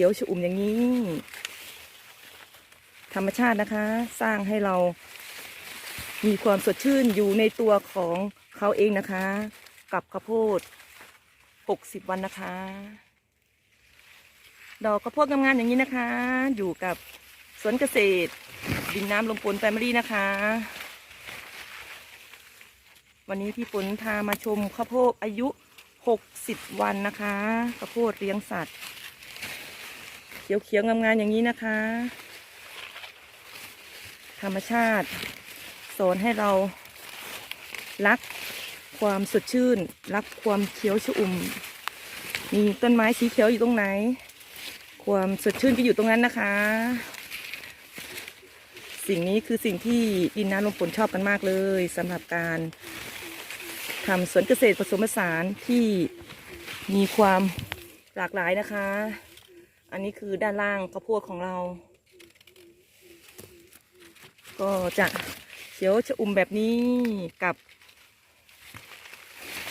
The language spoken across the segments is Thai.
ขียวชอุ่มอย่างนี้ ธรรมชาตินะคะ สร้างให้เรามีความสดชื่นอยู่ในตัวของเขาเองนะคะ กับข้าวโพด 60 วันนะคะ ดอกข้าวโพดงามๆอย่างนี้นะคะ อยู่กับสวนเกษตร ดินน้ำลมปนแฟมิลี่นะคะ วันนี้พี่ฝนพามาชมข้าวโพดอายุ 60 วันนะคะข้าวโพดเลี้ยงสัตว์ เขียวๆงามๆอย่างนี้นะคะ ธรรมชาติสอนให้เรารักความสดชื่น รักความเขียวชอุ่ม มีต้นไม้สีเขียวอยู่ตรงไหน ความสดชื่นก็อยู่ตรงนั้นนะคะ สิ่งนี้คือสิ่งที่ดินน้ำลมฝนชอบกันมากเลยสำหรับการทำสวนเกษตรผสมผสานที่มีความหลากหลายนะคะ อันนี้คือด้านล่างข้าวโพดของเรา ก็จะเขียวชะอุ่มแบบนี้กับ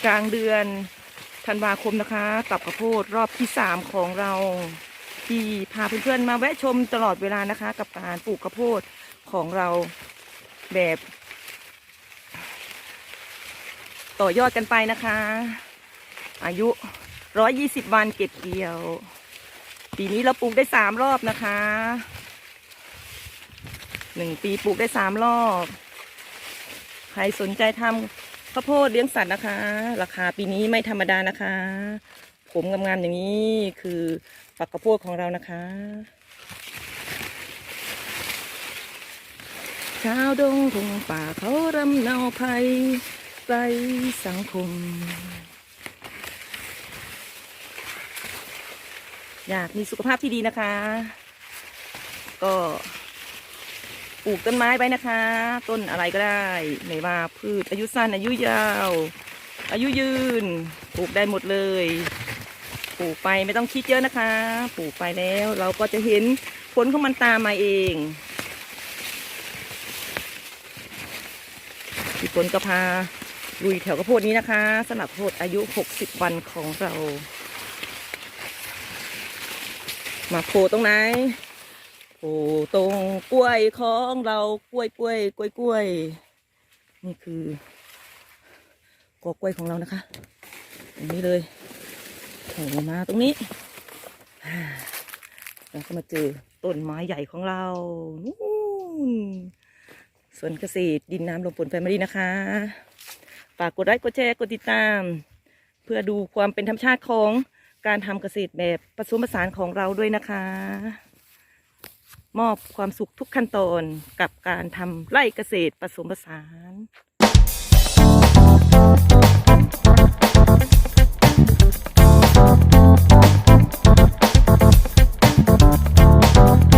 กลางเดือนธันวาคมนะคะ กับข้าวโพดรอบที่สามของเรา ที่พาเพื่อนๆมาแวะชมตลอดเวลานะคะ กับการปลูกข้าวโพดของเราแบบ ต่อยอดกันไปนะคะ อายุ 120 วันเก็บเกี่ยว ปีนี้เราปลูกได้สามรอบนะคะหนึ่งปีปลูกได้สามรอบ ใครสนใจทำข้าวโพดเลี้ยงสัตว์นะคะ ราคาปีนี้ไม่ธรรมดานะคะ ผมงามๆอย่างนี้คือฝักข้าวโพดของเรานะคะ ชาวดงทงป่าเขารำเนาภัยไกลสังคม อยากมีสุขภาพที่ดีนะคะ ก็ปลูกต้นไม้ไว้นะคะ ต้นอะไรก็ได้ไม่ว่าพืชอายุสั้นอายุยาว อายุยืน ปลูกได้หมดเลย ปลูกไปไม่ต้องคิดเยอะนะคะ ปลูกไปแล้วเราก็จะเห็นผลของมันตามมาเองพี่ฝนก็พาลุยแถวกระโพดนี้นะคะสำหรับโพดอายุ 60 วันของเรา มาโผล่ตรงไหนโผล่ตรงกล้วยของเรากล้วยกล้วยกล้วยกล้วย นี่คือกอกล้วยของเรานะคะตรงนี้เลยโผล่มาตรงนี้อ่าแล้วก็มาเจอต้นไม้ใหญ่ของเรานู่นสวนเกษตรดินน้ำลมฝนแฟมิลี่นะคะฝากกดไลค์กดแชร์กดติดตาม เพื่อดูความเป็นธรรมชาติของ การทำเกษตรแบบผสมผสานของเราด้วยนะคะ มอบความสุขทุกขั้นตอนกับการทำไร่เกษตรผสมผสาน